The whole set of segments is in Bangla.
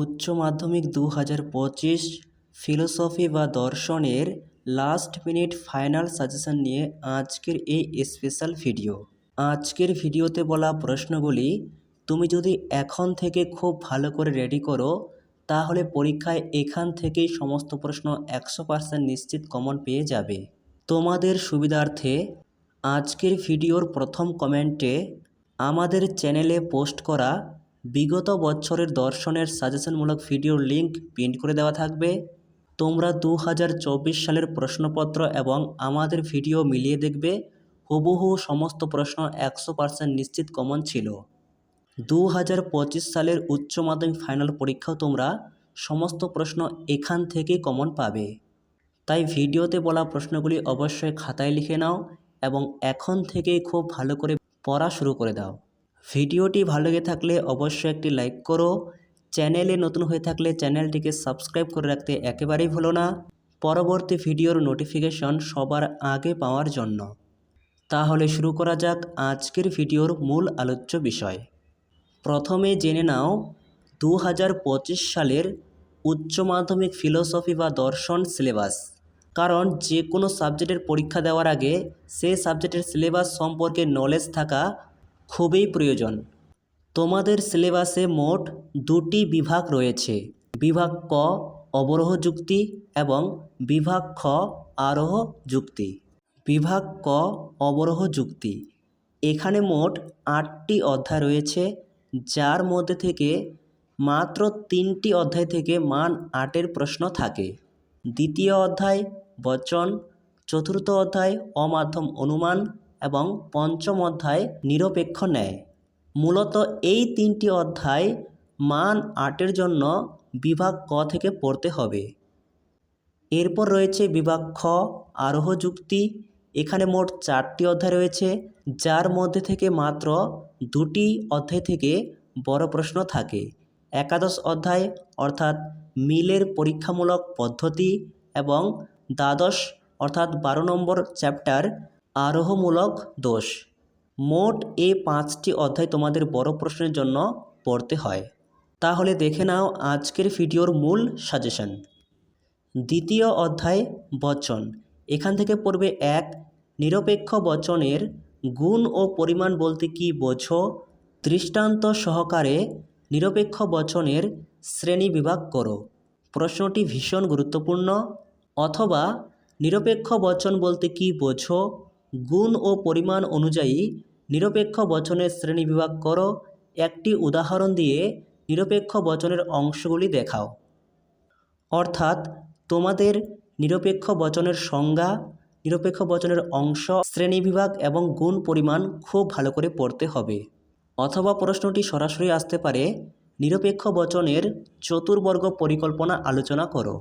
উচ্চ মাধ্যমিক দু হাজার পঁচিশ ফিলোসফি বা দর্শনের লাস্ট মিনিট ফাইনাল সাজেশন নিয়ে আজকের এই স্পেশাল ভিডিও। আজকের ভিডিওতে বলা প্রশ্নগুলি, তুমি যদি এখন থেকে খুব ভালো করে রেডি করো, তাহলে পরীক্ষায় এখান থেকেই সমস্ত প্রশ্ন একশো পার্সেন্ট নিশ্চিত কমন পেয়ে যাবে। তোমাদের সুবিধার্থে আজকের ভিডিওর প্রথম কমেন্টে আমাদের চ্যানেলে পোস্ট করা বিগত বছরের দর্শনের সাজেশনমূলক ভিডিওর লিঙ্ক প্রিন্ট করে দেওয়া থাকবে। তোমরা দু হাজার চব্বিশ সালের প্রশ্নপত্র এবং আমাদের ভিডিও মিলিয়ে দেখবে। হুবহু সমস্ত প্রশ্ন একশো পার্সেন্ট নিশ্চিত কমন ছিল। দু হাজার পঁচিশ সালের উচ্চ মাধ্যমিক ফাইনাল পরীক্ষাও তোমরা সমস্ত প্রশ্ন এখান থেকেই কমন পাবে। তাই ভিডিওতে বলা প্রশ্নগুলি অবশ্যই খাতায় লিখে নাও এবং এখন থেকেই খুব ভালো করে পড়া শুরু করে দাও। ভিডিওটি ভালো লেগে থাকলে অবশ্যই একটি লাইক করো। চ্যানেলে নতুন হয়ে থাকলে চ্যানেলটিকে সাবস্ক্রাইব করে রাখতে একেবারেই ভুলো না। পরবর্তী ভিডিওর নোটিফিকেশন সবার আগে পাওয়ার জন্য। তাহলে শুরু করা যাক আজকের ভিডিওর মূল আলোচ্য বিষয়। প্রথমে জেনে নাও দু হাজার পঁচিশ সালের উচ্চ মাধ্যমিক ফিলোসফি বা দর্শন সিলেবাস। কারণ যে কোনো সাবজেক্টের পরীক্ষা দেওয়ার আগে সে সাবজেক্টের সিলেবাস সম্পর্কে নলেজ থাকা খুবই প্রয়োজন। তোমাদের সিলেবাসে মোট দুটি বিভাগ রয়েছে। বিভাগ ক, অবরোহ যুক্তি এবং বিভাগ খ, আরোহ যুক্তি। বিভাগ ক, অবরোহ যুক্তি। এখানে মোট আটটি অধ্যায় রয়েছে, যার মধ্যে থেকে মাত্র তিনটি অধ্যায় থেকে মান আটের প্রশ্ন থাকে। দ্বিতীয় অধ্যায় বচন, চতুর্থ অধ্যায় অমাধ্যম অনুমান এবং পঞ্চম অধ্যায় নিরপেক্ষ ন্যায়। মূলত এই তিনটি অধ্যায় মান আটের জন্য বিভাগ ক থেকে পড়তে হবে। এরপর রয়েছে বিভাগ খ, আরোহ যুক্তি। এখানে মোট চারটি অধ্যায় রয়েছে, যার মধ্যে থেকে মাত্র দুটি অধ্যায় থেকে বড় প্রশ্ন থাকে। একাদশ অধ্যায় অর্থাৎ মিলের পরীক্ষামূলক পদ্ধতি এবং দ্বাদশ অর্থাৎ বারো নম্বর চ্যাপ্টার আরোহমূলক দোষ। মোট এ পাঁচটি অধ্যায় তোমাদের বড় প্রশ্নের জন্য পড়তে হয়। তাহলে দেখে নাও আজকের ভিডিওর মূল সাজেশন। দ্বিতীয় অধ্যায় বচন। এখান থেকে পড়বে এক, নিরপেক্ষ বচনের গুণ ও পরিমাণ বলতে কি বোঝো? দৃষ্টান্ত সহকারে নিরপেক্ষ বচনের শ্রেণি বিভাগ করো। প্রশ্নটি ভীষণ গুরুত্বপূর্ণ। অথবা নিরপেক্ষ বচন বলতে কি বোঝো? গুণ ও পরিমাণ অনুযায়ী নিরপেক্ষ বচনের শ্রেণি বিভাগ করো। একটি উদাহরণ দিয়ে নিরপেক্ষ বচনের অংশগুলি দেখাও। অর্থাৎ তোমাদের নিরপেক্ষ বচনের সংজ্ঞা, নিরপেক্ষ বচনের অংশ শ্রেণীবিভাগ এবং গুণ পরিমাণ খুব ভালো করে পড়তে হবে। অথবা প্রশ্নটি সরাসরি আসতে পারে, নিরপেক্ষ বচনের চতুর্বর্গ পরিকল্পনা আলোচনা করো।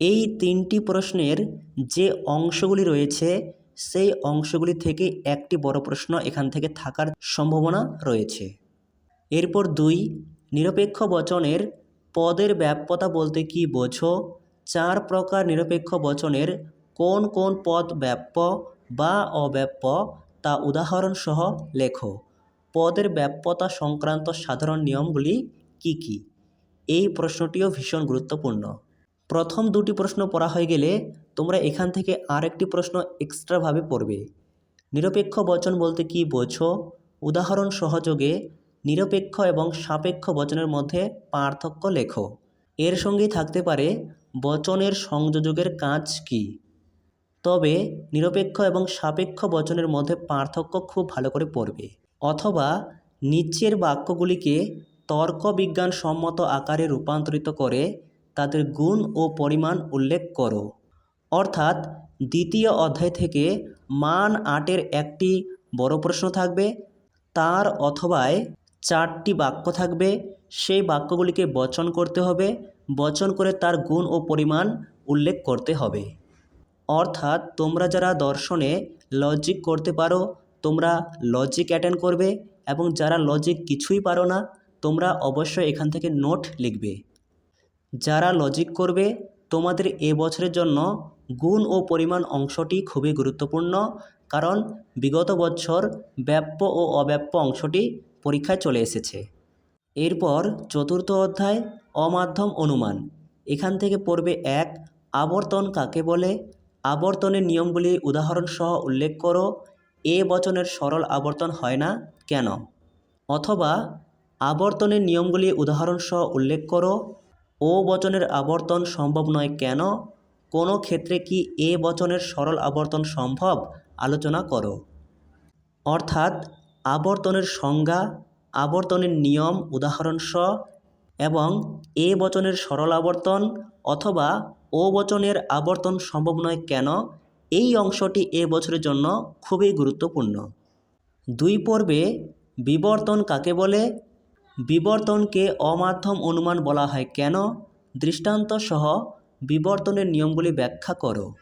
এই তিনটি প্রশ্নের যে অংশগুলি রয়েছে সেই অংশগুলি থেকে একটি বড় প্রশ্ন এখান থেকে থাকার সম্ভাবনা রয়েছে। এরপর দুই, নিরপেক্ষ বচনের পদের ব্যাপ্যতা বলতে কি বোঝো? চার প্রকার নিরপেক্ষ বচনের কোন কোন পদ ব্যাপ্য বা অব্যাপ্য তা উদাহরণসহ লেখো। পদের ব্যাপ্যতা সংক্রান্ত সাধারণ নিয়মগুলি কি কি? এই প্রশ্নটিও ভীষণ গুরুত্বপূর্ণ। প্রথম দুটি প্রশ্ন পড়া হয়ে গেলে তোমরা এখান থেকে আরেকটি প্রশ্ন এক্সট্রাভাবে পড়বে। নিরপেক্ষ বচন বলতে কি বোঝো? উদাহরণ সহযোগে নিরপেক্ষ এবং সাপেক্ষ বচনের মধ্যে পার্থক্য লেখো। এর সঙ্গেই থাকতে পারে বচনের সংযোজকের কাজ কি? তবে নিরপেক্ষ এবং সাপেক্ষ বচনের মধ্যে পার্থক্য খুব ভালো করে পড়বে। অথবা নিচের বাক্যগুলিকে তর্কবিজ্ঞান সম্মত আকারে রূপান্তরিত করে তাদের গুণ ও পরিমাণ উল্লেখ করো। অর্থাৎ, দ্বিতীয় অধ্যায় থেকে মান আটের একটি বড় প্রশ্ন থাকবে, তার অথবায় চারটি বাক্য থাকবে, সেই বাক্যগুলিকে বচন করতে হবে, বচন করে তার গুণ ও পরিমাণ উল্লেখ করতে হবে। অর্থাৎ, তোমরা যারা দর্শনে লজিক করতে পারো, তোমরা লজিক অ্যাটেন্ড করবে, এবং যারা লজিক কিছুই পারো না, তোমরা অবশ্যই এখান থেকে নোট লিখবে। যারা লজিক করবে, তোমাদের এ বছরের জন্য গুণ ও পরিমাণ অংশটি খুবই গুরুত্বপূর্ণ, কারণ বিগত বছর ব্যাপ্য ও অব্যাপ্য অংশটি পরীক্ষায় চলে এসেছে। এরপর চতুর্থ অধ্যায়, অমাধ্যম অনুমান। এখান থেকে পড়বে এক, আবর্তন কাকে বলে? আবর্তনের নিয়মগুলি উদাহরণসহ উল্লেখ করো, এ বচনের সরল আবর্তন হয় না কেন? অথবা আবর্তনের নিয়মগুলি উদাহরণসহ উল্লেখ করো ও বচনের আবর্তন সম্ভব নয় কেন? কোনো ক্ষেত্রে কি এ বচনের সরল আবর্তন সম্ভব? আলোচনা করো। অর্থাৎ, আবর্তনের সংজ্ঞা, আবর্তনের নিয়ম উদাহরণসহ এবং এ বচনের সরল আবর্তন অথবা ও বচনের আবর্তন সম্ভব নয় কেন? এই অংশটি এ বছরের জন্য খুবই গুরুত্বপূর্ণ। দুই পর্বে বিবর্তন কাকে বলে? বিবর্তনকে অমাধ্যম অনুমান বলা হয়। কেন? দৃষ্টান্ত সহ বিবর্তনের নিয়মগুলি ব্যাখ্যা করো।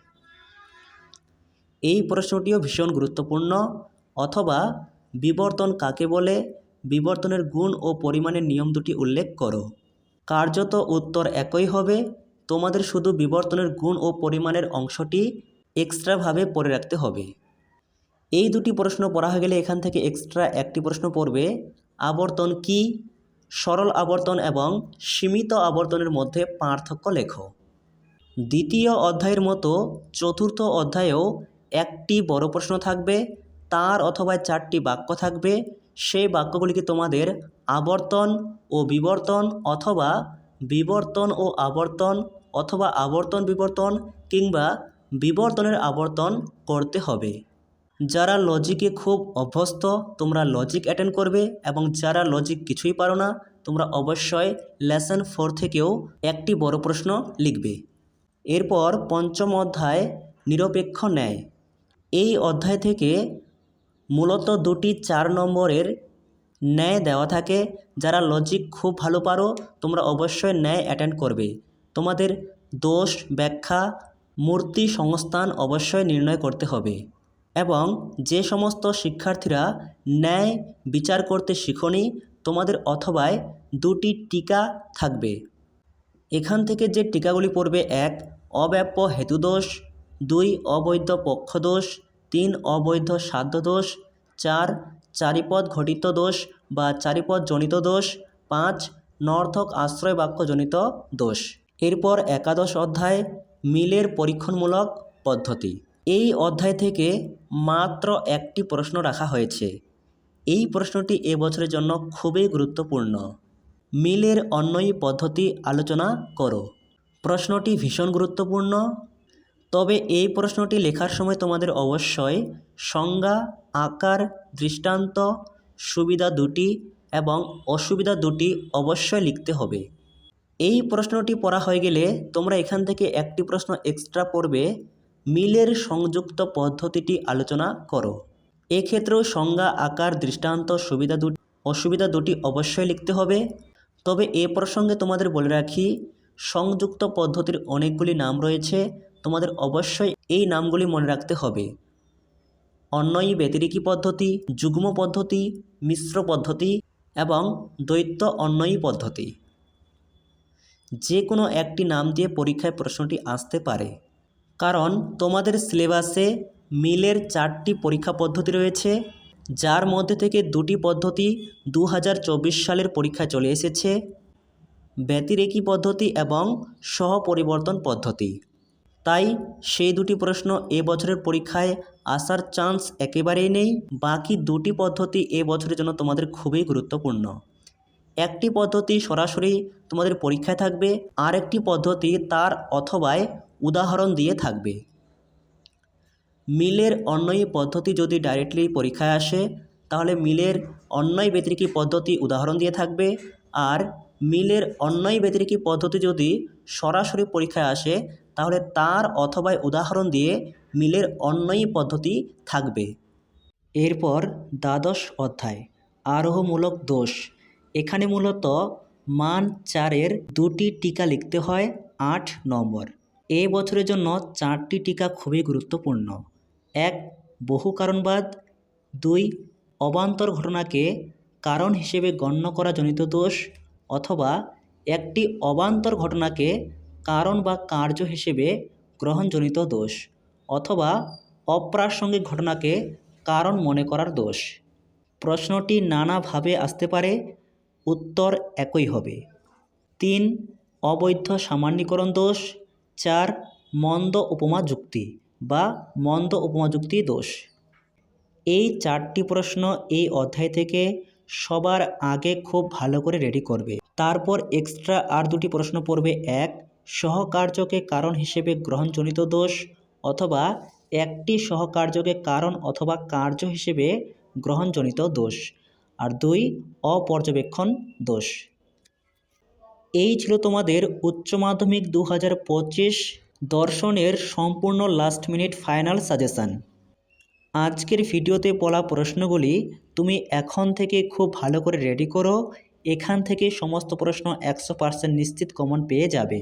এই প্রশ্নটিও ভীষণ গুরুত্বপূর্ণ। অথবা বিবর্তন কাকে বলে? বিবর্তনের গুণ ও পরিমাণের নিয়ম দুটি উল্লেখ করো। কার্যত উত্তর একই হবে। তোমাদের শুধু বিবর্তনের গুণ ও পরিমাণের অংশটি এক্সট্রাভাবে পড়ে রাখতে হবে। এই দুটি প্রশ্ন পড়া হয়ে গেলে এখান থেকে এক্সট্রা একটি প্রশ্ন পড়বে। আবর্তন কি? সরল আবর্তন এবং সীমিত আবর্তনের মধ্যে পার্থক্য লেখো। দ্বিতীয় অধ্যায়ের মতো চতুর্থ অধ্যায়েও একটি বড় প্রশ্ন থাকবে, তার অথবা চারটি বাক্য থাকবে। সেই বাক্যগুলিকে তোমাদের আবর্তন ও বিবর্তন অথবা বিবর্তন ও আবর্তন অথবা আবর্তন বিবর্তন কিংবা বিবর্তনের আবর্তন করতে হবে? যারা লজিকে খুব অভ্যস্ত, তোমরা লজিক অ্যাটেন্ড করবে এবং যারা লজিক কিছুই পারো না, তোমরা অবশ্যই লেসন ফোর থেকেও একটি বড় প্রশ্ন লিখবে। এরপর পঞ্চম অধ্যায়, নিরপেক্ষ ন্যায়। এই অধ্যায় থেকে মূলত দুটি চার নম্বরের ন্যায় দেওয়া থাকে। যারা লজিক খুব ভালো পারো, তোমরা অবশ্যই ন্যায় অ্যাটেন্ড করবে। তোমাদের দোষ, ব্যাখ্যা, মূর্তি, সংস্থান অবশ্যই নির্ণয় করতে হবে। এবং যে সমস্ত শিক্ষার্থীরা ন্যায় বিচার করতে শিখনি, তোমাদের অথবায় দুটি টিকা থাকবে। এখান থেকে যে টিকাগুলি পড়বে, এক, অব্যাপ্য হেতুদোষ দুই, অবৈধ পক্ষদোষ তিন, অবৈধ সাধ্য দোষ, চার, চারিপদ ঘটিত দোষ বা চারিপদ জনিত দোষ, পাঁচ নর্থক আশ্রয় বাক্যজনিত দোষ। এরপর একাদশ অধ্যায়, মিলের পরীক্ষণমূলক পদ্ধতি। এই অধ্যায় থেকে মাত্র একটি প্রশ্ন রাখা হয়েছে। এই প্রশ্নটি এবছরের জন্য খুবই গুরুত্বপূর্ণ। মিলের অন্যয়ী পদ্ধতি আলোচনা করো। প্রশ্নটি ভীষণ গুরুত্বপূর্ণ। তবে এই প্রশ্নটি লেখার সময় তোমাদের অবশ্যই সংজ্ঞা, আকার, দৃষ্টান্ত, সুবিধা দুটি এবং অসুবিধা দুটি অবশ্যই লিখতে হবে। এই প্রশ্নটি পড়া হয়ে গেলে তোমরা এখান থেকে একটি প্রশ্ন এক্সট্রা পড়বে। মিলের সংযুক্ত পদ্ধতিটি আলোচনা করো। এক্ষেত্রেও সংজ্ঞা, আকার, দৃষ্টান্ত, সুবিধা দুটি অসুবিধা দুটি অবশ্যই লিখতে হবে। তবে এ প্রসঙ্গে তোমাদের বলে রাখি, সংযুক্ত পদ্ধতির অনেকগুলি নাম রয়েছে। তোমাদের অবশ্যই এই নামগুলি মনে রাখতে হবে। অন্যয়ী ব্যতিরিকী পদ্ধতি, যুগ্ম পদ্ধতি, মিশ্র পদ্ধতি এবং দ্বৈত অন্যয়ী পদ্ধতি। যে কোনো একটি নাম দিয়ে পরীক্ষায় প্রশ্নটি আসতে পারে। কারণ তোমাদের সিলেবাসে মিলের চারটি পরীক্ষা পদ্ধতি রয়েছে, যার মধ্যে থেকে দুটি পদ্ধতি দু হাজার চব্বিশ সালের পরীক্ষায় চলে এসেছে, ব্যতিরেকী পদ্ধতি এবং সহপরিবর্তন পদ্ধতি। তাই সেই দুটি প্রশ্ন এ বছরের পরীক্ষায় আসার চান্স একেবারেই নেই, বাকি দুটি পদ্ধতি এ বছরের জন্য তোমাদের খুবই গুরুত্বপূর্ণ। একটি পদ্ধতি সরাসরি তোমাদের পরীক্ষায় থাকবে আর একটি পদ্ধতি তার অথবায় উদাহরণ দিয়ে থাকবে। মিলের অন্যয়ী পদ্ধতি যদি ডাইরেক্টলি পরীক্ষায় আসে, তাহলে মিলের অন্যয় ব্যতিরিকী পদ্ধতি উদাহরণ দিয়ে থাকবে, আর মিলের অন্যয় ব্যতিরিকী পদ্ধতি যদি সরাসরি পরীক্ষায় আসে, তাহলে তার অথবা উদাহরণ দিয়ে মিলের অন্যয়ী পদ্ধতি থাকবে। এরপর দ্বাদশ অধ্যায়, আরোহমূলক দোষ। এখানে মূলত মান চারের দুটি টিকা লিখতে হয় আট নম্বর। এ বছরের জন্য চারটি টিকা খুবই গুরুত্বপূর্ণ। এক, বহু কারণবাদ। দুই, অবান্তর ঘটনাকে কারণ হিসেবে গণ্য করা জনিত দোষ অথবা একটি অবান্তর ঘটনাকে কারণ বা কার্য হিসেবে গ্রহণজনিত দোষ অথবা অপ্রাসঙ্গিক ঘটনাকে কারণ মনে করার দোষ। প্রশ্নটি নানাভাবে আসতে পারে। উত্তর একই হবে। তিন, অবৈধ সামান্যীকরণ দোষ। চার, মন্দ উপমা যুক্তি বা মন্দ উপমা যুক্তি দোষ। এই চারটি প্রশ্ন এই অধ্যায় থেকে সবার আগে খুব ভালো করে রেডি করবে। তারপর এক্সট্রা আর দুটি প্রশ্ন পড়বে। এক, সহকার্যকে কারণ হিসেবে গ্রহণজনিত দোষ অথবা একটি সহকার্যকে কারণ অথবা কার্য হিসেবে গ্রহণজনিত দোষ। আর দুই, অপর্যবেক্ষণ দোষ। এই ছিল তোমাদের উচ্চ মাধ্যমিক দু হাজার পঁচিশ দর্শনের সম্পূর্ণ লাস্ট মিনিট ফাইনাল সাজেশান আজকের ভিডিওতে বলা প্রশ্নগুলি তুমি এখন থেকে খুব ভালো করে রেডি করো, এখান থেকে সমস্ত প্রশ্ন একশো পার্সেন্ট নিশ্চিত কমন পেয়ে যাবে।